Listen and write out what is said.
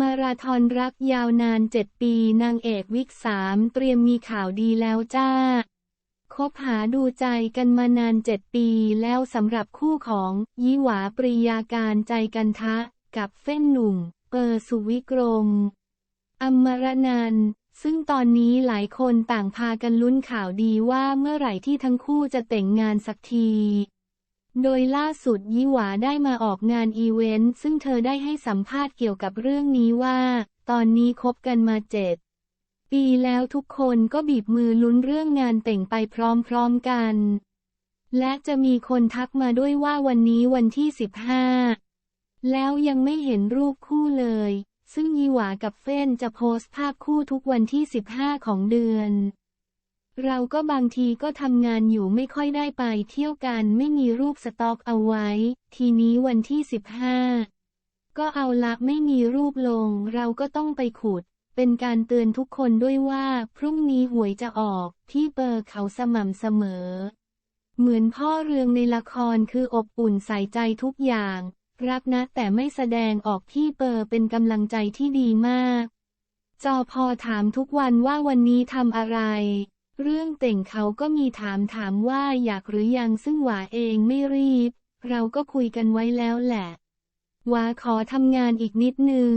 มาราธอนรักยาวนาน7ปีนางเอกวิกสามเตรียมมีข่าวดีแล้วจ้า คบหาดูใจกันมานาน7ปีแล้วสำหรับคู่ของยี่หวาปริยาการใจกันทะ กับเฟ้นหนุ่ม เปอร์สุวิกรม อมรนันซึ่งตอนนี้หลายคนต่างพากันลุ้นข่าวดีว่าเมื่อไหร่ที่ทั้งคู่จะแต่งงานสักที โดยล่าสุดยี่หวาได้มาออกงานอีเวนต์ซึ่งเธอได้ให้สัมภาษณ์เกี่ยวกับเรื่องนี้ว่า ตอนนี้คบกันมาเจ็ดปีแล้วทุกคนก็บีบมือลุ้นเรื่องงานแต่งไปพร้อมๆกัน และจะมีคนทักมาด้วยว่าวันนี้วันที่ 15 แล้วยังไม่เห็นรูปคู่เลย ซึ่งยีหวากับเฟ้นจะโพสต์ภาพคู่ทุกวันที่ 15 ของเดือน เราก็บางทีก็ทำงานอยู่ไม่ค่อยได้ไปเที่ยวกันไม่มีรูปสต็อกเอาไว้ ทีนี้วันที่ 15 ก็เอาละไม่มีรูปลง เราก็ต้องไปขุด เป็นการเตือนทุกคนด้วยว่า พรุ่งนี้หวยจะออก พี่เปอร์เขาสม่ำเสมอ เหมือนพ่อเรืองในละครคืออบอุ่นใส่ใจทุกอย่าง รักนะแต่ไม่แสดงออกพี่เปอร์เป็นกำลังใจที่ดีมาก จอพอถามทุกวันว่าวันนี้ทำอะไร เรื่องเต่งเขาก็มีถามถามว่าอยากหรือยังซึ่งหวาเองไม่รีบ เราก็คุยกันไว้แล้วแหละ หวาขอทำงานอีกนิดนึง